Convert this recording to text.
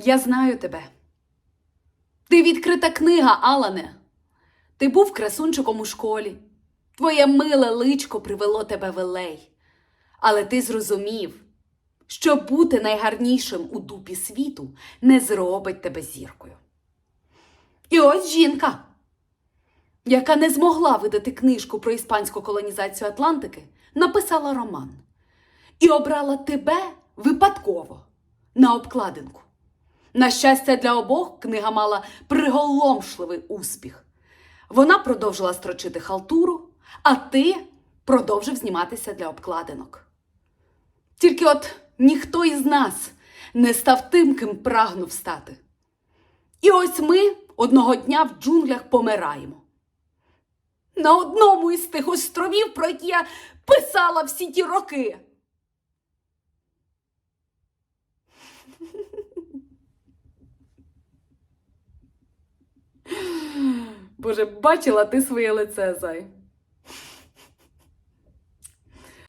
Я знаю тебе. Ти відкрита книга, Алане. Ти був красунчиком у школі. Твоє миле личко привело тебе в елей. Але ти зрозумів, що бути найгарнішим у дупі світу не зробить тебе зіркою. І ось жінка, яка не змогла видати книжку про іспанську колонізацію Атлантики, написала роман і обрала тебе випадково на обкладинку. На щастя для обох, книга мала приголомшливий успіх. Вона продовжила строчити халтуру, а ти продовжив зніматися для обкладинок. Тільки от ніхто із нас не став тим, ким прагнув стати. І ось ми одного дня в джунглях помираємо. На одному із тих островів, про які я писала всі ті роки. Боже, бачила ти своє лице, зай.